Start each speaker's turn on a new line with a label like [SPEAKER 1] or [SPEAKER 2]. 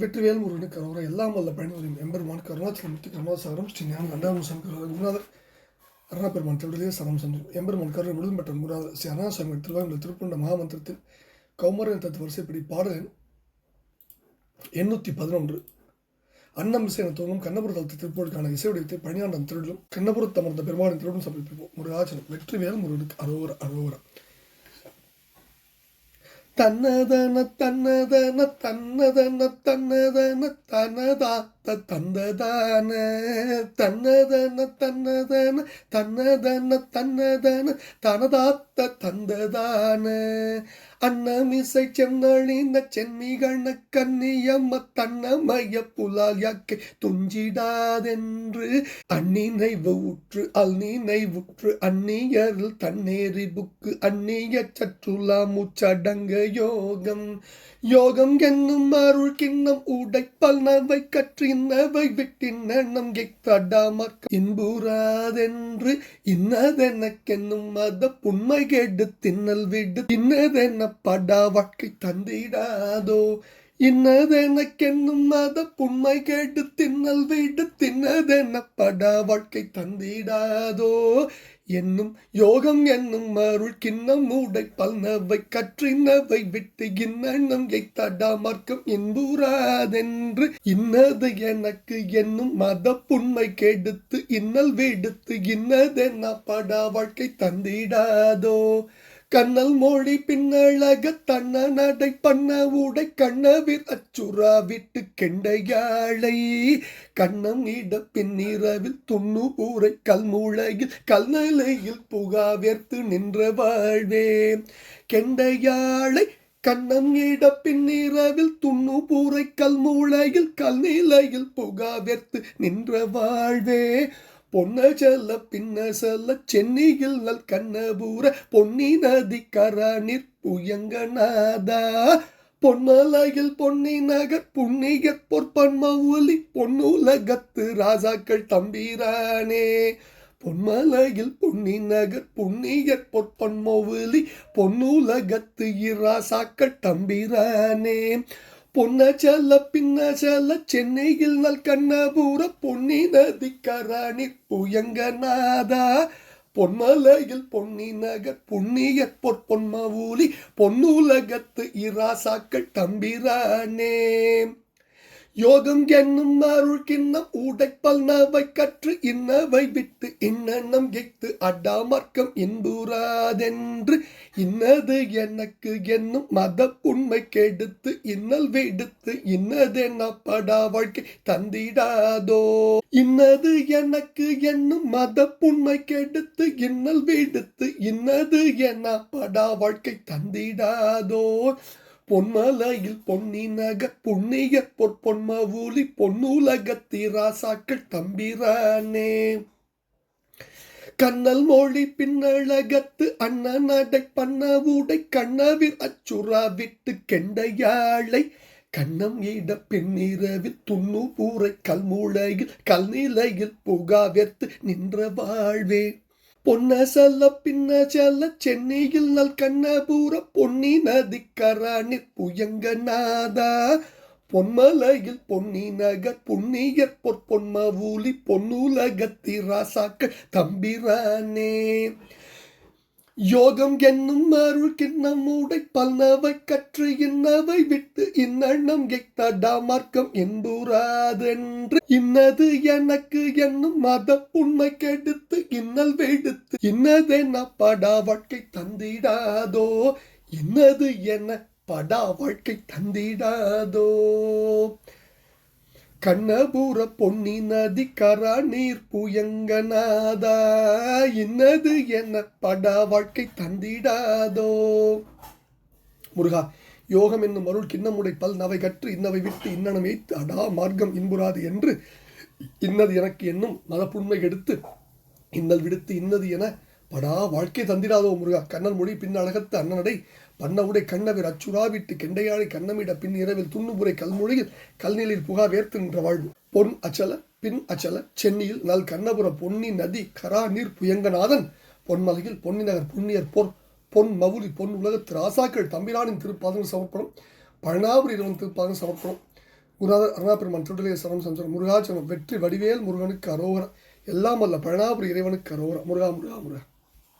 [SPEAKER 1] வெற்றிவேல் முருகனுக்கு அரோரா எல்லாம் வல்ல பயணிவரையும் எம்பெருமான் கருணாச்சலமூர்த்தி கருணாசாரம் ஸ்ரீ ஞான கண்டாமுசன் குருநாதர் அருணா பெருமான் சரம் சென்று. எம்பெருமான் கருணை முழுதும் பெற்ற குருநாதர். ஸ்ரீ அருணாசாமி திருவாயுள்ள திருப்பண்ட மகாமந்திரத்தில் கௌமரன் தத்து வரிசைப்படி பாடல் எண்ணூற்றி பதினொன்று. அன்னம் இசைன தோங்கும் கண்ணபுர தளத்து திருப்போருக்கான இசையுடையத்தை பணியாண்டம் திருடலும் கண்ணபுரத்து அமர்ந்த பெருமானின் திருடும் சமர்ப்பிப்போம். முருகாச்சனம் வெற்றிவேல் முருகனுக்கு அரோர அரோரா தன்னதன தன்னதன தன்னதன தன்னதன தனதா தந்ததான தன்னதன தன்னதன தன்னதன தன்னதன தனதாத்த தந்ததான. அன்னமிசை சென்னழின சென்னிகண கன்னியம்ம தன்னமய புலால் யாக்கை துஞ்சிடாதென்று அந்நினைவு உற்று அல் நினைவுற்று அந்நியரில் தன்னேறி புக்கு அந்நிய சற்றுலா முச்சடங்க யோகம். யோகம் என்னும் அருள் கிண்ணம் உடைப்பல் நவை கற்றினவை விட்டின நம் எத்தடாமற் இன்புறாதென்று இன்னதெனக்கென்னும் மத புண்மை கேடு தின்னல் விடு. இன்னதென படா வாழ்க்கை தந்திடாதோ இன்னதெனக்கென்னும் மத புண்மை கேட்டு தின்னல் வீட்டு தின்னதென வாழ்க்கை தந்திடாதோ? என்னும் யோகம் என்னும் அருள் கிண்ணம் மூடை பல்னவை கற்றினவை விட்டு இன்னம் எய்தடா மார்க்கம் என்பூராதென்று இன்னது எனக்கு என்னும் மத புண்மை கெடுத்து இன்னல் வீடுத்து இன்னதென்ன படா வாழ்க்கை தந்திடாதோ? கண்ணல் மொழி பின்னழக தன்ன நடை பண்ண உடை கண்ணவிர் அச்சுரா விட்டு கெண்டையாழை கண்ணம் இட பின்னிரவில் துண்ணு ஊரை கல்மூளையில் கல்நிலையில் புகாவேர்த்து நின்ற வாழ்வே. கெண்டையாழை கண்ணம் இட பின்னிரவில் துண்ணு பூரை கல்மூளையில் கல்நிலையில் புகாவேர்த்து நின்ற வாழ்வே. பொன்ன செல்ல பின்ன செல்ல சென்னையில் நல் கண்ணபூர பொன்னி நதி கரானிற் புயங்கநாதா பொன்மலையில் பொன்னி நகர் புண்ணிய பொற்பன்மவுலி பொன்னுலகத்து ராஜாக்கள் தம்பிரானே. பொன்மலையில் பொன்னி நகர் புண்ணிய பொற்பன்மவுலி பொன்னுலகத்து இராசாக்கள் தம்பிரானே. பொன்ன செல்ல சென்னையில் நல் கண்ணபூர பொன்னி நதி கராணி புயங்கநாதா. பொன்மலையில் பொன்னி நகர் புண்ணிய பொற்பொன்மவூலி பொன்னுலகத்து இராசாக்கள் தம்பிரானே. யோகம் என்னும் அருள் கிண்ணம் உடைப்பல் நவை கற்று இன்னவை விட்டு இன்னம் எய்த்து அடாமர்க்கம் இன்புறாதென்று. இன்னது எனக்கு என்னும் மத உண்மை கெடுத்து இன்னல் விடுத்து இன்னதென்ன படா வாழ்க்கை தந்திடாதோ. இன்னது எனக்கு என்னும் மத உண்மை கெடுத்து இன்னல் விடுத்து இன்னது என்னப்படா வாழ்க்கை தந்திடாதோ. பொன்மலையில் பொன்னினக நகர் புண்ணிய பொற்பொன்மவூலி பொன்னுலகத்திராசாக்கள் தம்பிரானே. கண்ணல் மொழி பின்னழகத்து அண்ண நடை பண்ண உடை கண்ணவிர் அச்சுரா விட்டு கெண்டையாளை கண்ணம் ஈட பின்னிரவில் துண்ணு பூரை கல்மூளையில் கல்நிலையில் புகாவெத்து நின்ற வாழ்வே. பொன்ன செல்ல சென்னையில் நல் கண்ணபூர பொன்னி நதி கராணி புயங்கநாதா பொன்மலையில் பொன்னி நகர் புண்ணிய பொற்பொன்மவூலி பொன்னுலகத்திராசாக்கள் தம்பிரானே. யோகம் என்னும் அருள் கிண்ணம் உடை பல்னவை கற்று இன்னவை விட்டு இன்னம் எய்தடா மார்க்கம் என்பூராதென்று. இன்னது எனக்கு என்னும் மத உண்மை கெடுத்து இன்னல் வெடுத்து இன்னதென்ன படா வாழ்க்கை தந்திடாதோ. இன்னது என படா வாழ்க்கை தந்திடாதோ. கண்ணபூர பொன்னி நதி கரா நீர் புயங்கநாதா இன்னது என்ன படா வாழ்க்கை தந்திடாதோ? முருகா யோகம் என்னும் அருள் கிண்ணமுடை பல் நவை கற்று இன்னவை விட்டு இன்னனம் வைத்து அடா மார்க்கம் இன்புறாது என்று இன்னது எனக்கு என்னும் மதப்புண்மை எடுத்து இன்னல் விடுத்து இன்னது என படா வாழ்க்கை தந்திடாதோ முருகா கண்ணன் மொழி பின் அழகத்து அண்ணனடை பண்ணவுடை கண்ணவர் அச்சுரா கெண்டையாழி கண்ணமிட பின் இரவில் துண்ணுபுரை கல்மொழியில் கல்நிலையில் புகா வேர்த்து நின்ற வாழ்வு. பொன் அச்சல பின் அச்சல சென்னியில் நல் கண்ணபுர பொன்னி நதி கரா நீர் புயங்கநாதன் பொன்மலையில் பொன்னி நகர் புண்ணியர் பொற் பொன் மவுலி பொன் உலகத்து ராசாக்கள் தம்பிரானின் திருப்பாதங்கள் சமர்ப்பணம் பழனாபுரி இரவன் திருப்பாதம் சமர்ப்பணம். குருநாதர் அருணாபெருமான் திருடலே சரம் சம்சரம் முருகாச்சரம் வெற்றி வடிவேல் முருகனுக்கு அரோகரம் எல்லாம் அல்ல பழனாபுரி இறைவனுக்கு அரோகரா. முருகா முருகா முருகா.